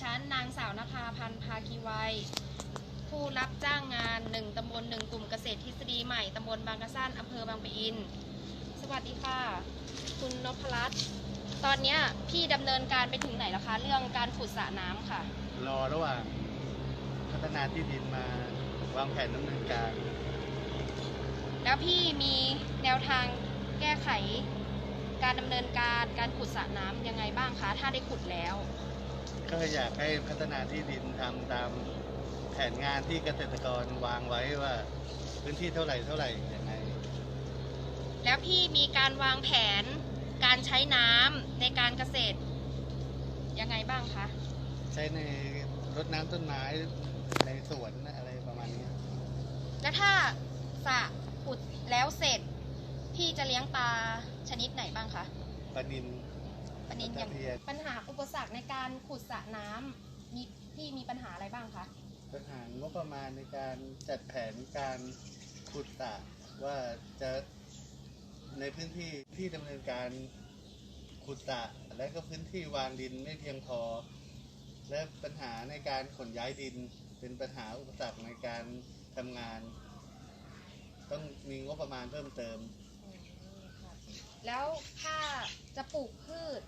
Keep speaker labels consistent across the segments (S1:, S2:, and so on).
S1: ฉัน นางสาวนภาพันธ์ภาคีวัย ผู้รับจ้างงานหนึ่งตำบลหนึ่งกลุ่มเกษตรทฤษฎีใหม่ตำบลบางกระสั้นอำเภอบางปะอิน สวัสดีค่ะ คุณนพรัตน์ตอนนี้พี่ดำเนินการไปถึงไหนแล้วคะ เรื่องการขุดสระน้ำค่ะ
S2: รอระหว่างพัฒนาที่ดินมาวางแผนดำเนินการ
S1: แล้วพี่มีแนวทางแก้ไข การดำเนินการการขุดสระน้ำยังไงบ้างคะ ถ้าได้ขุดแล้ว
S2: ก็อยากให้พัฒนาที่ดินทำตามแผนงานที่เกษตรกรวางไว้ว่า พื้นที่เท่าไหร่เท่าไหร่ยังไง
S1: แล้วพี่มีการวางแผนการใช้น้ำในการเกษตร ยังไงบ้างคะ
S2: ใช้ในรดน้ำต้นไม้ในสวนอะไรประมาณนี้
S1: แล้วถ้าสระขุดแล้วเสร็จ พี่จะเลี้ยงปลาชนิดไหนบ้างคะ
S2: ปลานิน
S1: ปลานินอย่างตะเพียนปัญหาอุปสรรคในการขุดสระน้ำมีพี่มีปัญหาอะไรบ้างคะ
S2: ปัญหางบประมาณในการจัดแผนการขุดสระว่าจะในพื้นที่ที่ดำเนินการขุดสระและก็พื้นที่วางดินไม่เพียงพอ และปัญหาในการขนย้ายดินเป็นปัญหาอุปสรรคในการทำงาน ต้องมีงบประมาณเพิ่มเติม
S1: แล้วถ้าจะปลูกพืช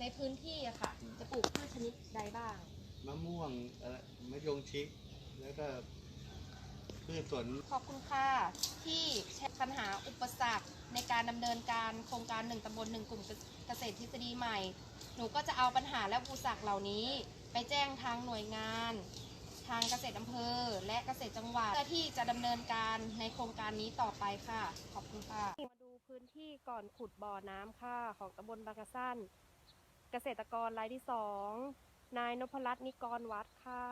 S1: ในพื้นที่อะค่ะ จะปลูกพืชชนิดใดบ้าง
S2: มะม่วงเอ่อมะยงชิดแล้วก็พืชสวน
S1: ขอบคุณค่ะที่แชร์ปัญหาอุปสรรคในการดำเนินการโครงการหนึ่งตำบลหนึ่งกลุ่มเกษตรทฤษฎีใหม่ หนูก็จะเอาปัญหาและอุปสรรคเหล่านี้ ไปแจ้งทางหน่วยงาน ทางเกษตรอำเภอ และเกษตรจังหวัดเพื่อที่จะดำเนินการในโครงการนี้ต่อไปค่ะ ขอบคุณค่ะมาดู พื้นที่ก่อนขุดบ่อน้ำค่ะของตำบลบางกระสั้น เกษตรกรรายที่สอง นายนพรัตน์นิกรวัดค่ะ